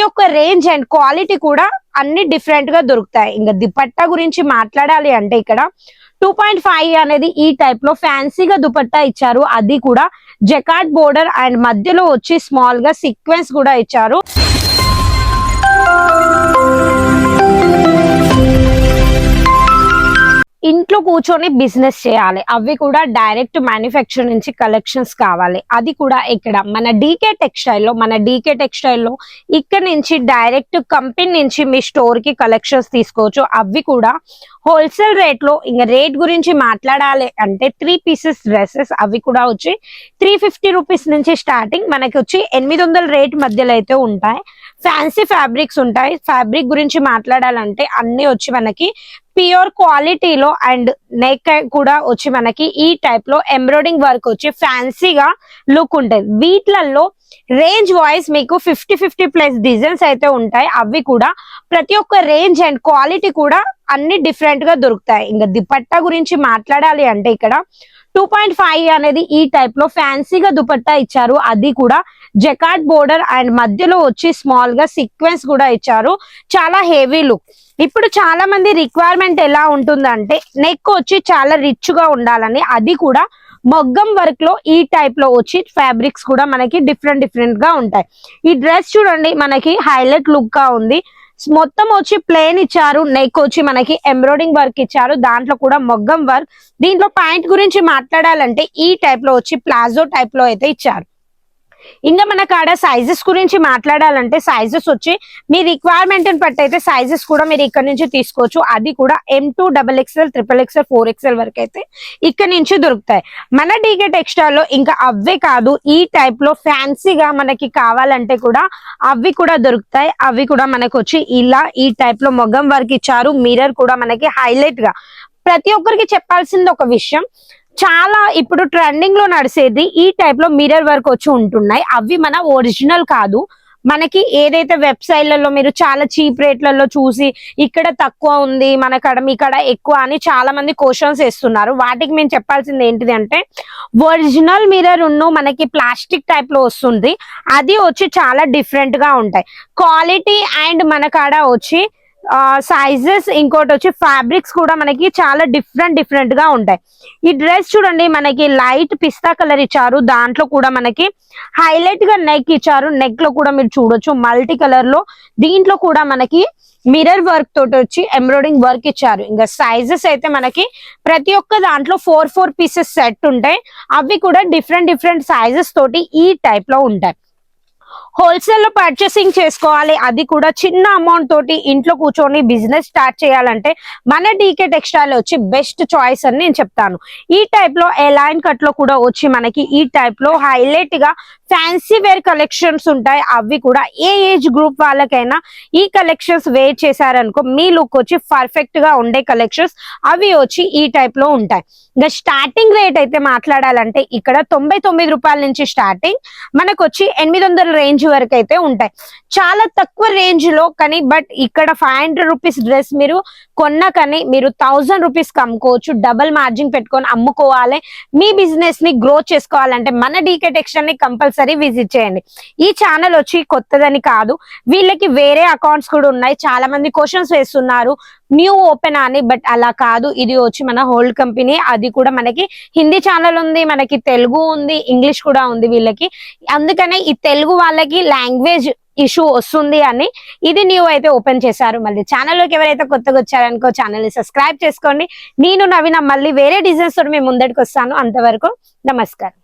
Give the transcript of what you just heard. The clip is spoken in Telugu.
ప్రతి ఒక్క రేంజ్ అండ్ క్వాలిటీ కూడా అన్ని డిఫరెంట్గా దొరుకుతాయి. ఇంకా దుపట్టా గురించి మాట్లాడాలి అంటే ఇక్కడ టూ పాయింట్ ఫైవ్ అనేది ఈ టైప్లో ఫ్యాన్సీగా దుపట్టా ఇచ్చారు. అది కూడా జకాట్ బోర్డర్ అండ్ మధ్యలో వచ్చి స్మాల్గా సీక్వెన్స్ కూడా ఇచ్చారు. కూర్చొని బిజినెస్ చేయాలి. అవి కూడా డైరెక్ట్ మ్యానుఫ్యాక్చర్ నుంచి కలెక్షన్స్ కావాలి. అది కూడా ఇక్కడ మన డీకే టెక్స్టైల్లో మన డీకే టెక్స్టైల్లో ఇక్కడ నుంచి డైరెక్ట్ కంపెనీ నుంచి మీ స్టోర్కి కలెక్షన్స్ తీసుకోవచ్చు. అవి కూడా హోల్సేల్ రేట్లో ఇంకా రేట్ గురించి మాట్లాడాలి అంటే త్రీ పీసెస్ డ్రెస్సెస్ అవి కూడా వచ్చి త్రీ ఫిఫ్టీ రూపీస్ నుంచి స్టార్టింగ్ మనకి వచ్చి ఎనిమిది వందల రేట్ మధ్యలో అయితే ఉంటాయి. ఫ్యాన్సీ ఫ్యాబ్రిక్స్ ఉంటాయి. ఫ్యాబ్రిక్ గురించి మాట్లాడాలంటే అన్ని వచ్చి మనకి ప్యూర్ క్వాలిటీలో అండ్ నెక్ కూడా వచ్చి మనకి ఈ టైప్లో ఎంబ్రాయిడింగ్ వర్క్ వచ్చి ఫ్యాన్సీగా లుక్ ఉంటుంది. వీటిలలో రేంజ్ వైజ్ మీకు ఫిఫ్టీ ఫిఫ్టీ ప్లస్ డిజైన్స్ అయితే ఉంటాయి. అవి కూడా ప్రతి ఒక్క రేంజ్ అండ్ క్వాలిటీ కూడా అన్ని డిఫరెంట్గా దొరుకుతాయి. ఇంకా దుపట్టా గురించి మాట్లాడాలి అంటే ఇక్కడ టూ పాయింట్ ఫైవ్ అనేది ఈ టైప్లో ఫ్యాన్సీగా దుపట్టా ఇచ్చారు. అది కూడా జకాట్ బోర్డర్ అండ్ మధ్యలో వచ్చి స్మాల్గా సీక్వెన్స్ కూడా ఇచ్చారు. చాలా హెవీ లుక్ ఇప్పుడు చాలా మంది రిక్వైర్మెంట్ ఎలా ఉంటుందంటే నెక్ వచ్చి చాలా రిచ్గా ఉండాలని అది కూడా మొగ్గం వర్క్లో ఈ టైప్లో వచ్చి ఫ్యాబ్రిక్స్ కూడా మనకి డిఫరెంట్ డిఫరెంట్గా ఉంటాయి. ఈ డ్రెస్ చూడండి మనకి హైలైట్ లుక్గా ఉంది. మొత్తం వచ్చి ప్లేన్ ఇచ్చారు. నెక్ వచ్చి మనకి ఎంబ్రాయిడింగ్ వర్క్ ఇచ్చారు. దాంట్లో కూడా మొగ్గం వర్క్ దీంట్లో పాయింట్ గురించి మాట్లాడాలంటే ఈ టైప్లో వచ్చి ప్లాజో టైప్లో అయితే ఇచ్చారు. ఇంకా మన కాడ సైజెస్ గురించి మాట్లాడాలంటే సైజెస్ వచ్చి మీ రిక్వైర్మెంట్ బట్టి అయితే సైజెస్ కూడా మీరు ఇక్కడ నుంచి తీసుకోవచ్చు. అది కూడా M to double XL triple XL four XL వరకు అయితే ఇక్కడ నుంచి దొరుకుతాయి. మన డీకే టెక్స్టైల్లో ఇంకా అవే కాదు ఈ టైప్లో ఫ్యాన్సీగా మనకి కావాలంటే కూడా అవి కూడా దొరుకుతాయి. అవి కూడా మనకు వచ్చి ఇలా ఈ టైప్లో మొగం వర్క్ ఇచ్చారు. మిర్రర్ కూడా మనకి హైలైట్గా. ప్రతి ఒక్కరికి చెప్పాల్సింది ఒక విషయం. చాలా ఇప్పుడు ట్రెండింగ్లో నడిచేది ఈ టైప్లో మిర్రర్ వర్క్ వచ్చి ఉంటున్నాయి. అవి మన ఒరిజినల్ కాదు. మనకి ఏదైతే వెబ్సైట్లలో మీరు చాలా చీప్ రేట్లలో చూసి ఇక్కడ తక్కువ ఉంది మన కడ మీ కడ ఎక్కువ అని చాలా మంది క్వశ్చన్స్ వేస్తున్నారు. వాటికి మేము చెప్పాల్సింది ఏంటిది అంటే ఒరిజినల్ మిర్రర్ ఉన్ను మనకి ప్లాస్టిక్ టైప్లో వస్తుంది. అది వచ్చి చాలా డిఫరెంట్గా ఉంటాయి. క్వాలిటీ అండ్ మన కాడ వచ్చి సైజెస్ ఇంకోటి వచ్చి ఫ్యాబ్రిక్స్ కూడా మనకి చాలా డిఫరెంట్ డిఫరెంట్గా ఉంటాయి. ఈ డ్రెస్ చూడండి మనకి లైట్ పిస్తా కలర్ ఇచ్చారు. దాంట్లో కూడా మనకి హైలైట్గా నెక్ ఇచ్చారు. నెక్లో కూడా మీరు చూడొచ్చు. మల్టీ కలర్లో దీంట్లో కూడా మనకి మిర్రర్ వర్క్ తోటి వచ్చి ఎంబ్రాయిడింగ్ వర్క్ ఇచ్చారు. ఇంకా సైజెస్ అయితే మనకి ప్రతి ఒక్క దాంట్లో ఫోర్ ఫోర్ పీసెస్ సెట్ ఉంటాయి. అవి కూడా డిఫరెంట్ డిఫరెంట్ సైజెస్ తోటి ఈ టైప్లో ఉంటాయి. హోల్సేల్లో పర్చేసింగ్ చేసుకోవాలి. అది కూడా చిన్న అమౌంట్ తోటి ఇంట్లో కూర్చొని బిజినెస్ స్టార్ట్ చేయాలంటే మన డీకే టెక్స్టైల్ వచ్చి బెస్ట్ చాయిస్ అని నేను చెప్తాను. ఈ టైప్లో ఎలైన్ కట్లో కూడా వచ్చి మనకి ఈ టైప్లో హైలైట్గా ఫ్యాన్సీ వేర్ కలెక్షన్స్ ఉంటాయి. అవి కూడా ఏ ఏజ్ గ్రూప్ వాళ్ళకైనా ఈ కలెక్షన్స్ వేర్ చేశారనుకో మీ లుక్ వచ్చి పర్ఫెక్ట్గా ఉండే కలెక్షన్స్ అవి వచ్చి ఈ టైప్లో ఉంటాయి. ఇంకా స్టార్టింగ్ రేట్ అయితే మాట్లాడాలంటే ఇక్కడ తొంభై తొమ్మిది రూపాయల నుంచి స్టార్టింగ్ మనకు వచ్చి ఎనిమిది వందల రేంజ్ వరకు అయితే ఉంటాయి. చాలా తక్కువ రేంజ్లో కానీ బట్ ఇక్కడ ఫైవ్ హండ్రెడ్ రూపీస్ డ్రెస్ మీరు కొన్న కానీ మీరు థౌజండ్ రూపీస్ అమ్ముకోవచ్చు. డబల్ మార్జిన్ పెట్టుకొని అమ్ముకోవాలి. మీ బిజినెస్ని గ్రో చేసుకోవాలంటే మన డీకే టెక్స్టైల్ని కంపల్సరీ విజిట్ చేయండి. ఈ ఛానల్ వచ్చి కొత్తదని కాదు. వీళ్ళకి వేరే అకౌంట్స్ కూడా ఉన్నాయి. చాలా మంది క్వశ్చన్స్ వేస్తున్నారు. న్యూ ఓపెన్ అని బట్ అలా కాదు. ఇది వచ్చి మన హోల్డ్ కంపెనీ అది కూడా మనకి హిందీ ఛానల్ ఉంది మనకి తెలుగు ఉంది ఇంగ్లీష్ కూడా ఉంది వీళ్ళకి. అందుకనే ఈ తెలుగు వాళ్ళకి లాంగ్వేజ్ ఇష్యూ వస్తుంది అని ఇది న్యూ అయితే ఓపెన్ చేశారు. మళ్ళీ ఛానల్లోకి ఎవరైతే కొత్తగా వచ్చారనుకో ఛానల్ని సబ్స్క్రైబ్ చేసుకోండి. నేను నవీన మళ్ళీ వేరే డిజైన్స్ తోటి మేము ముందడికి వస్తాను. అంతవరకు నమస్కారం.